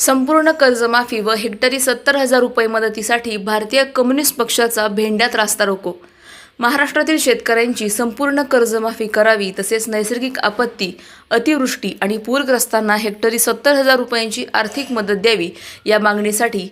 संपूर्ण कर्जमाफी व हेक्टरी सत्तर हजार रुपये मदतीसाठी भारतीय कम्युनिस्ट पक्षाचा भेंड्यात रास्ता रोको. महाराष्ट्रातील शेतकऱ्यांची संपूर्ण कर्जमाफी करावी तसेच नैसर्गिक आपत्ती अतिवृष्टी आणि पूरग्रस्तांना हेक्टरी सत्तर हजार रुपयांची आर्थिक मदत द्यावी या मागणीसाठी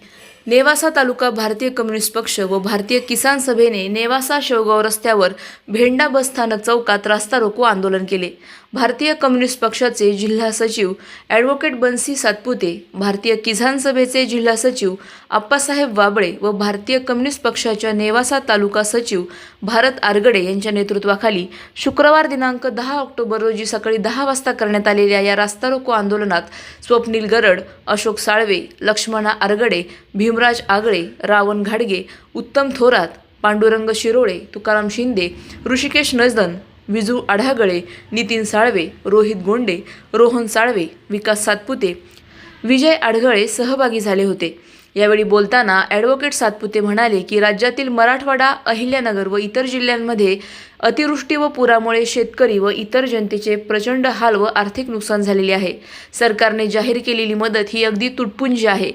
नेवासा तालुका भारतीय कम्युनिस्ट पक्ष व भारतीय किसान सभेने नेवासा शेवगाव रस्त्यावर भेंडा बस स्थानक चौकात रास्ता रोको आंदोलन केले. भारतीय कम्युनिस्ट पक्षाचे जिल्हा सचिव ॲडव्होकेट बन्सी सातपुते भारतीय किसान सभेचे जिल्हा सचिव आप्पासाहेब वाबळे व भारतीय कम्युनिस्ट पक्षाच्या नेवासा तालुका सचिव भारत आरगडे यांच्या नेतृत्वाखाली शुक्रवार दिनांक दहा ऑक्टोबर रोजी सकाळी दहा वाजता करण्यात आलेल्या या रास्ता रोको आंदोलनात स्वप्नील गरड अशोक साळवे लक्ष्मणा आरगडे भीम भीमराज आगळे रावण घाडगे उत्तम थोरात पांडुरंग शिरोळे तुकाराम शिंदे ऋषिकेश नजदन विजू आढागळे नितीन साळवे रोहित गोंडे रोहन साळवे विकास सातपुते विजय आढगळे सहभागी झाले होते. यावेळी बोलताना ॲडव्होकेट सातपुते म्हणाले की राज्यातील मराठवाडा अहिल्यानगर व इतर जिल्ह्यांमध्ये अतिवृष्टी व पुरामुळे शेतकरी व इतर जनतेचे प्रचंड हाल व आर्थिक नुकसान झालेले आहे. सरकारने जाहीर केलेली मदत ही अगदी तुटपुंजी आहे.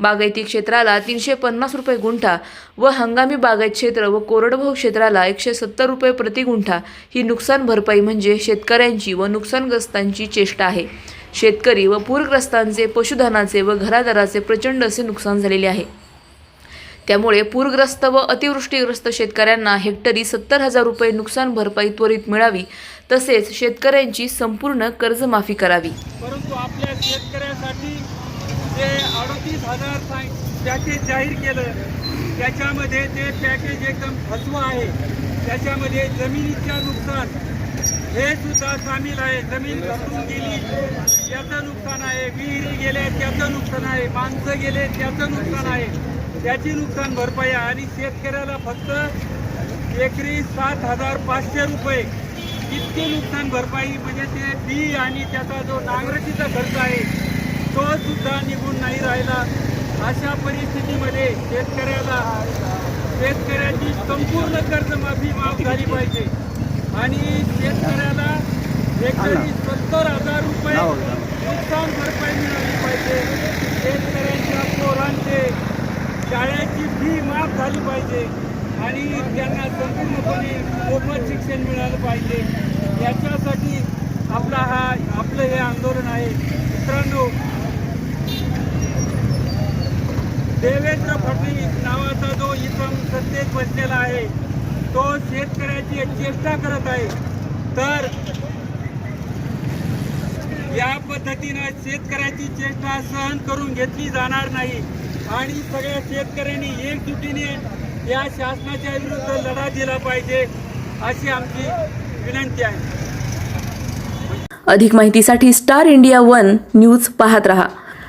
बागायती क्षेत्राला तीनशे पन्नास रुपये गुंठा व हंगामी बागायत क्षेत्र व कोरडभाऊ क्षेत्राला एकशे सत्तर रुपये प्रति गुंठा ही नुकसान भरपाई म्हणजे शेतकऱ्यांची व नुकसानग्रस्तांची चेष्टा आहे. शेतकरी व पूरग्रस्तांचे पशुधनाचे व घरादाराचे प्रचंड असे नुकसान झालेले आहे. त्यामुळे पूरग्रस्त व अतिवृष्टीग्रस्त शेतकऱ्यांना हेक्टरी सत्तर हजार रुपये नुकसान भरपाई त्वरित मिळावी तसेच शेतकऱ्यांची संपूर्ण कर्जमाफी करावी. परंतु आपल्या शेतकऱ्यासाठी जे अडतीस हजार सांग- पॅकेज जाहीर केलं. त्याच्यामध्ये ते पॅकेज एकदम फसवं आहे. त्याच्यामध्ये जमिनीच्या नुकसान. हे सुद्धा सामील आहे. जमीन घसरून गेली. त्याचं नुकसान आहे. विहिरी गेले त्याचं नुकसान आहे. माणसं गेले त्याचं नुकसान आहे. त्याची नुकसान भरपाई आहे. आणि शेतकऱ्याला फक्त एकरी सात हजार पाचशे रुपये इतकी नुकसान भरपाई म्हणजे ते बी आणि त्याचा जो नांगरटीचा खर्च आहे सुद्धा निघून नाही राहिला. अशा परिस्थितीमध्ये शेतकऱ्याला शेतकऱ्याची संपूर्ण कर्जमाफी माफ झाली पाहिजे. आणि शेतकऱ्याला एकरी सत्तर हजार रुपये नुकसान भरपाई मिळाली पाहिजे. शेतकऱ्यांच्या पोरांचे शाळेची फी माफ झाली पाहिजे. आणि त्यांना संपूर्णपणे मोफत शिक्षण मिळालं पाहिजे. याच्यासाठी आपला हा आपलं हे आंदोलन आहे. मित्रांनो देवेंद्र फडणवीस नावाचा जो इथं सत्तेत बसलेला आहे तो शेतकऱ्याची चेष्टा करत आहे. तर या पद्धतीनं शेतकऱ्याची चेष्टा सहन करून घेतली जाणार नाही. आणि सगळ्या शेतकऱ्यांनी एकजुटीने या शासनाच्या विरुद्ध लढा दिला पाहिजे अशी आमची विनंती आहे. अधिक माहितीसाठी स्टार इंडिया वन न्यूज पाहत रहा.